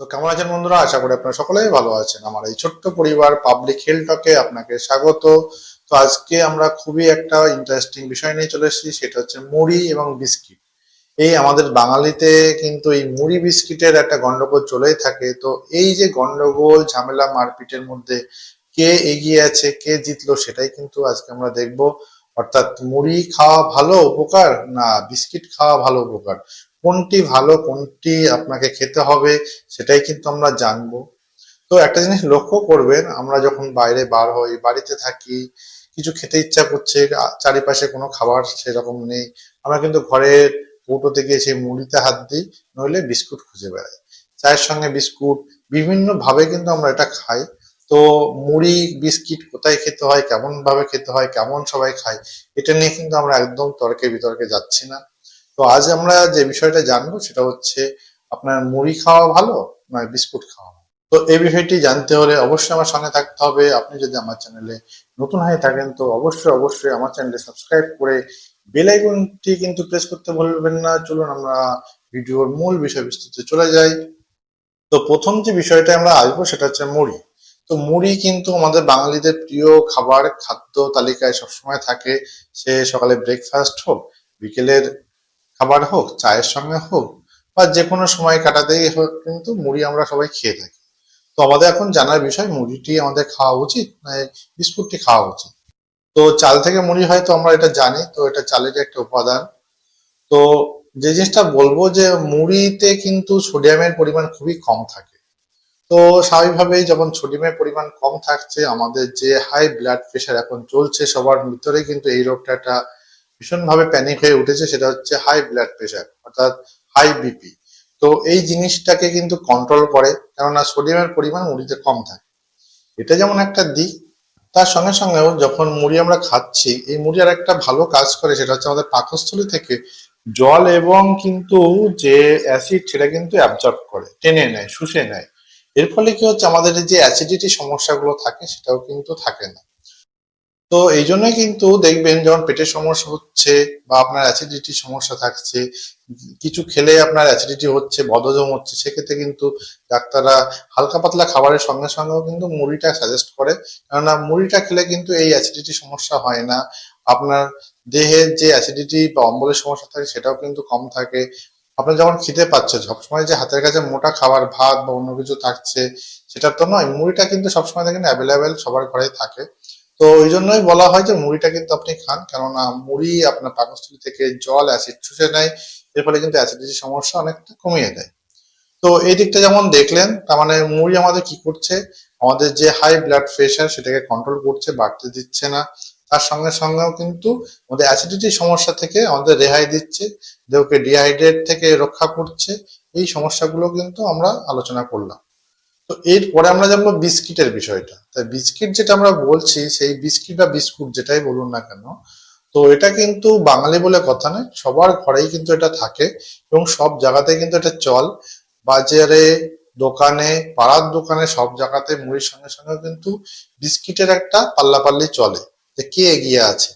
তো কেমন আছেন বন্ধুরা? আশা করি আপনারা সকলেই ভালো আছেন। আমার এই ছোট্ট পরিবার পাবলিক হেলথকে আপনাকে স্বাগত। তো আজকে আমরা খুবই একটা ইন্টারেস্টিং বিষয় নিয়ে চলে এসেছি, সেটা হচ্ছে মুড়ি এবং বিস্কিট। এই আমাদের বাঙালিতে কিন্তু এই মুড়ি বিস্কিটের একটা গন্ডগোল চলেই থাকে। তো এই যে গন্ডগোল, ঝামেলা, মারপিটের মধ্যে কে এগিয়ে আছে, কে জিতলো, সেটাই কিন্তু আজকে আমরা দেখব। অর্থাৎ মুড়ি খাওয়া ভালো উপকার না বিস্কিট খাওয়া ভালো উপকার? কোনটি ভালো, কোনটি আপনাকে খেতে হবে, সেটাই কিন্তু আমরা জানব। তো একটা জিনিস লক্ষ্য করবেন, আমরা যখন বাইরে বার হই, বাড়িতে থাকি, কিছু খেতে ইচ্ছা করছে চারিপাশে কোনো খাবার সেরকম নেই, আমরা কিন্তু ঘরের কৌটোতে গিয়ে সেই মুড়িতে হাত দিই, নইলে বিস্কুট খুঁজে বেড়াই। চায়ের সঙ্গে বিস্কুট বিভিন্ন ভাবে কিন্তু আমরা এটা খাই। তো মুড়ি, বিস্কিট কোথায় খেতে হয় কেমন ভাবে খেতে হয়, কেমন সবাই খায়, এটা নিয়ে কিন্তু আমরা একদম তর্কে বিতর্কে যাচ্ছি না। তো আজ আমরা যে বিষয়টা জানব সেটা হচ্ছে আপনার মুড়ি খাওয়া ভালো না বিস্কুট খাওয়া তো এই বিষয়টি জানতে হলে অবশ্যই আমার সঙ্গে থাকতে হবে। আপনি যদি আমার চ্যানেলে নতুন হয়ে থাকেন তো অবশ্যই অবশ্যই আমার চ্যানেলে সাবস্ক্রাইব করে বেল আইকনটি কিন্তু প্রেস করতে ভুলবেন না। চলুন আমরা ভিডিওর মূল বিষয়বস্তুতে চলে যাই। তো প্রথম যে বিষয়টা আমরা আসব সেটা হচ্ছে মুড়ি। তো মুড়ি কিন্তু আমাদের বাঙালিদের প্রিয় খাবার, খাদ্য তালিকায় সবসময় থাকে। সে সকালে ব্রেকফাস্ট হোক, বিকেলের খাবার হোক, চায়ের সঙ্গে হোক, বা যে কোনো সময় কাটাতেই হোক, কিন্তু মুড়ি আমরা সবাই খেয়ে থাকি। তো আমাদের এখন জানার বিষয়, মুড়িটি আমাদের খাওয়া উচিত না বিস্কুটটি খাওয়া উচিত? তো চাল থেকে মুড়ি হয় তো আমরা এটা জানি, তো এটা চালের একটা উপাদান। তো যে জিনিসটা বলব যে মুড়িতে কিন্তু সোডিয়ামের পরিমাণ খুবই কম থাকে। তো স্বাভাবিকভাবেই যখন সোডিয়ামের পরিমাণ কম থাকছে, আমাদের যে হাই ব্লাড প্রেশার এখন চলছে সবার ভিতরে কিন্তু এই রোগটা একটা ভীষণভাবে প্যানিক হয়ে উঠেছে, সেটা হচ্ছে হাই ব্লাড প্রেশার অর্থাৎ হাই বিপি তো এই জিনিসটাকে কিন্তু কন্ট্রোল করে, কেননা সোডিয়ামের পরিমাণ মুড়িতে কম থাকে। এটা যেমন একটা দিক, তার সঙ্গে সঙ্গেও যখন মুড়ি আমরা খাচ্ছি, এই মুড়ি আর একটা ভালো কাজ করে, সেটা হচ্ছে আমাদের পাকস্থলী থেকে জল এবং কিন্তু যে অ্যাসিড সেটা কিন্তু অ্যাবজর্ব করে, টেনে নেয়, শুষে নেয়। এর ফলে কি হচ্ছে, আমাদের যে অ্যাসিডিটি সমস্যাগুলো থাকে, সেটাও কিন্তু থাকে না। তো এই জন্যই কিন্তু দেখবেন যখন পেটের সমস্যা হচ্ছে বা আপনার অ্যাসিডিটির সমস্যা থাকছে, কিছু খেলে আপনার অ্যাসিডিটি হচ্ছে, বদহজম হচ্ছে, সেক্ষেত্রে কিন্তু ডাক্তাররা হালকা পাতলা খাবারের সঙ্গে সঙ্গেও কিন্তু মুড়িটা সাজেস্ট করে। কেননা মুড়িটা খেলে কিন্তু এই অ্যাসিডিটি সমস্যা হয় না। আপনার দেহের যে অ্যাসিডিটি বা অম্বলের সমস্যা থাকে, সেটাও কিন্তু কম থাকে। আপনার যখন খিদে পাচ্ছে, সবসময় যে হাতের কাছে মোটা খাবার, ভাত বা অন্য কিছু থাকছে সেটা তো নয়, মুড়িটা কিন্তু সবসময় দেখেন অ্যাভেলেবেল সবার ঘরেই থাকে। তো ওই জন্যই বলা হয় যে মুড়িটা কিন্তু আপনি খান, কেননা মুড়ি আপনার পাকস্থলী থেকে জল অ্যাসিড চুষে নেয়, এর ফলে কিন্তু অ্যাসিডিটির সমস্যা অনেকটা কমিয়ে দেয়। তো এই দিকটা যেমন দেখলেন, তার মানে মুড়ি আমাদের কি করছে? আমাদের যে হাই ব্লাড প্রেশার সেটাকে কন্ট্রোল করছে, বাড়তে দিচ্ছে না। তার সঙ্গে সঙ্গেও কিন্তু আমাদের অ্যাসিডিটির সমস্যা থেকে আমাদের রেহাই দিচ্ছে, দেহকে ডিহাইড্রেট থেকে রক্ষা করছে। এই সমস্যাগুলো কিন্তু আমরা আলোচনা করলাম। তো এরপরে আমরা জানব বিস্কিটের বিষয়টা। তাই বিস্কিট যেটা আমরা বলছি, সেই বিস্কিট বা বিস্কুট যেটাই বলুন না কেন, তো এটা কিন্তু বাঙালি বলে কথা নয়, সবার ঘরেই কিন্তু এটা থাকে এবং সব জায়গাতে কিন্তু এটা চল। বাজারে, দোকানে, পাড়ার দোকানে সব জায়গাতে মুড়ির সঙ্গে সঙ্গে কিন্তু বিস্কিটের একটা পাল্লাপাল্লি চলে যে কে এগিয়ে আছে।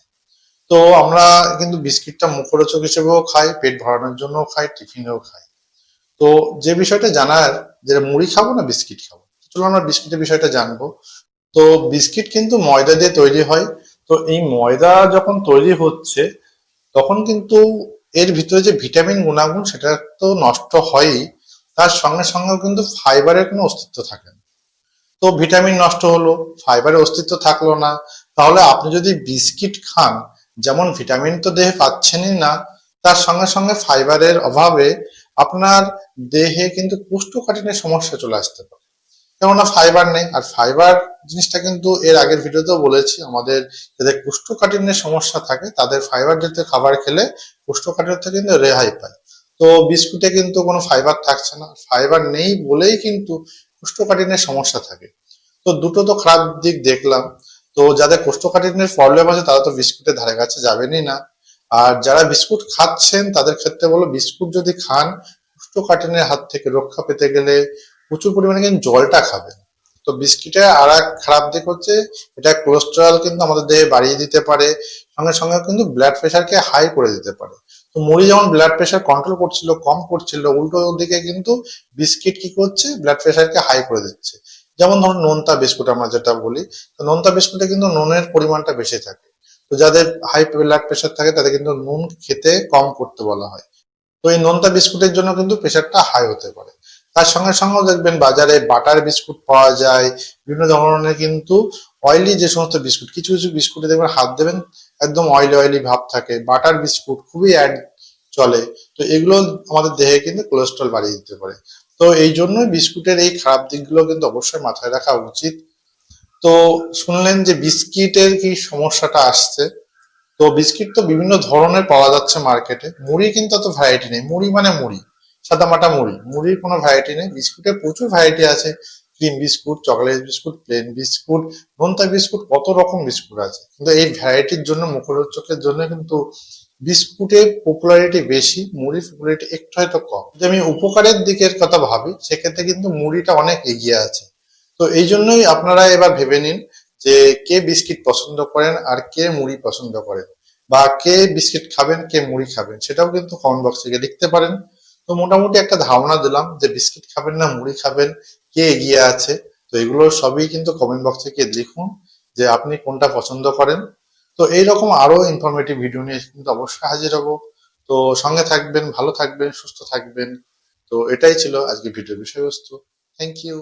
তো আমরা কিন্তু বিস্কিটটা মুখরোচক হিসেবেও খাই, পেট ভরানোর জন্যও খাই, টিফিনেও খাই। তো যে বিষয়টা জানার, যে মুড়ি খাব না বিস্কিট খাব? চলো আমরা বিস্কিটের বিষয়টা জানব। তো বিস্কিট কিন্তু ময়দা দিয়ে তৈরি হয়। তো এই ময়দা যখন তৈরি হচ্ছে, তখন কিন্তু এর ভিতরে যে ভিটামিন গুণাগুণ, সেটা তো নষ্ট হয়ই। তার সঙ্গে সঙ্গেও কিন্তু ফাইবারের কোনো অস্তিত্ব থাকে না। তো ভিটামিন নষ্ট হলো, ফাইবারের অস্তিত্ব থাকল না। তাহলে আপনি যদি বিস্কিট খান, যেমন ভিটামিন তো দেহে পাচ্ছেনই না, তার সঙ্গে সঙ্গে ফাইবারের অভাবে আপনার দেহে কিন্তু কোষ্ঠকাঠিন্যের সমস্যা চলে আসতে পারে। কেননা ফাইবার নেই, আর ফাইবার জিনিসটা কিন্তু এর আগের ভিডিওতেও বলেছি, আমাদের যাদের কোষ্ঠকাঠিন্যের সমস্যা থাকে, তাদের ফাইবার জাতীয় খাবার খেলে কোষ্ঠকাঠিন্য থেকে কিন্তু রেহাই পায়। তো বিস্কুটে কিন্তু কোনো ফাইবার থাকছে না ফাইবার নেই বলেই কিন্তু কোষ্ঠকাঠিন্যের সমস্যা থাকে। তো দুটো তো খারাপ দিক দেখলাম। তো যাদের কোষ্ঠকাঠিন্যের প্রবলেম আছে, তারা তো বিস্কুটের ধারে কাছে যাবেনই না। আর যারা বিস্কুট খাচ্ছেন, তাদের ক্ষেত্রে বলো, বিস্কুট যদি খান কোষ্ঠকাঠিন্যের হাত থেকে রক্ষা পেতে গেলে প্রচুর পরিমাণে কিন্তু জলটা খাবেন। তো বিস্কিটের আর এক খারাপ দিক হচ্ছে, এটা কোলেস্টেরল কিন্তু আমাদের দেহে বাড়িয়ে দিতে পারে, সঙ্গে সঙ্গে কিন্তু ব্লাড প্রেশারকে হাই করে দিতে পারে। তো মুড়ি যেমন ব্লাড প্রেশার কন্ট্রোল করছিল, কম করছিল, উল্টো দিকে কিন্তু বিস্কিট কি করছে ব্লাড প্রেশারকে হাই করে দিচ্ছে। যেমন ধরুন নোনতা বিস্কুট আমরা যেটা বলি, তো নোনতা বিস্কুটে কিন্তু নুনের পরিমাণটা বেশি থাকে। তো যাদের হাই ব্লাড প্রেশার থাকে, তাদের কিন্তু নুন খেতে কম করতে বলা হয়। তো এই নোনতা বিস্কুটের জন্য কিন্তু প্রেশারটা হাই হতে পারে। তার সঙ্গে সঙ্গেও দেখবেন বাজারে বাটার বিস্কুট পাওয়া যায়, বিভিন্ন ধরনের কিন্তু অয়েলি যে সমস্ত বিস্কুট, কিছু কিছু বিস্কুটে দেখবেন হাত দেবেন, একদম অয়েলি অয়েলি ভাব থাকে। বাটার বিস্কুট খুবই অ্যাড চলে। তো এগুলো আমাদের দেহে কিন্তু কোলেস্ট্রল বাড়িয়ে দিতে পারে। তো এই জন্যই বিস্কুটের এই খারাপ দিকগুলো কিন্তু অবশ্যই মাথায় রাখা উচিত। তো শুনলেন যে বিস্কিটের কি সমস্যাটা আসছে? তো বিস্কিট তো বিভিন্ন ধরনের পাওয়া যাচ্ছে মার্কেটে। মুড়ি কিন্তু অত ভ্যারাইটি নেই। মুড়ি মানে মুড়ি। সাদামাটা মুড়ি। মুড়ির কোনো ভ্যারাইটি নেই। বিস্কুটের প্রচুর ভ্যারাইটি আছে। Cream biscuit, chocolate biscuit, plain biscuit নোনতা বিস্কুট, কত রকম বিস্কুট আছে। কিন্তু এই ভ্যারাইটির জন্য, মুখরোচকের জন্য কিন্তু বিস্কুটের পপুলারিটি বেশি, মুড়ির পপুলারিটি একটু হয়তো কম। যদি আমি উপকারের দিকের কথা ভাবি, সেক্ষেত্রে কিন্তু মুড়িটা অনেক এগিয়ে আছে। তো এই জন্যই আপনারা এবার ভেবে নিন যে কে বিস্কিট পছন্দ করেন আর কে মুড়ি পছন্দ করেন। বা কে বিস্কিট খাবেন, কে মুড়ি খাবেন, সেটাও কিন্তু কমেন্ট বক্সে গিয়ে লিখতে পারেন। তো মোটামুটি একটা ধারণা দিলাম যে বিস্কিট খাবেন না, মুড়ি খাবেন, কে এগিয়ে আছে, তো এগুলো সবই কিন্তু কমেন্ট বক্সে গিয়ে লিখুন যে আপনি কোনটা পছন্দ করেন। তো এইরকম আরও ইনফরমেটিভ ভিডিও নিয়ে কিন্তু অবশ্যই হাজির হব। তো সঙ্গে থাকবেন, ভালো থাকবেন, সুস্থ থাকবেন। তো এটাই ছিল আজকে ভিডিওর বিষয়বস্তু। Thank you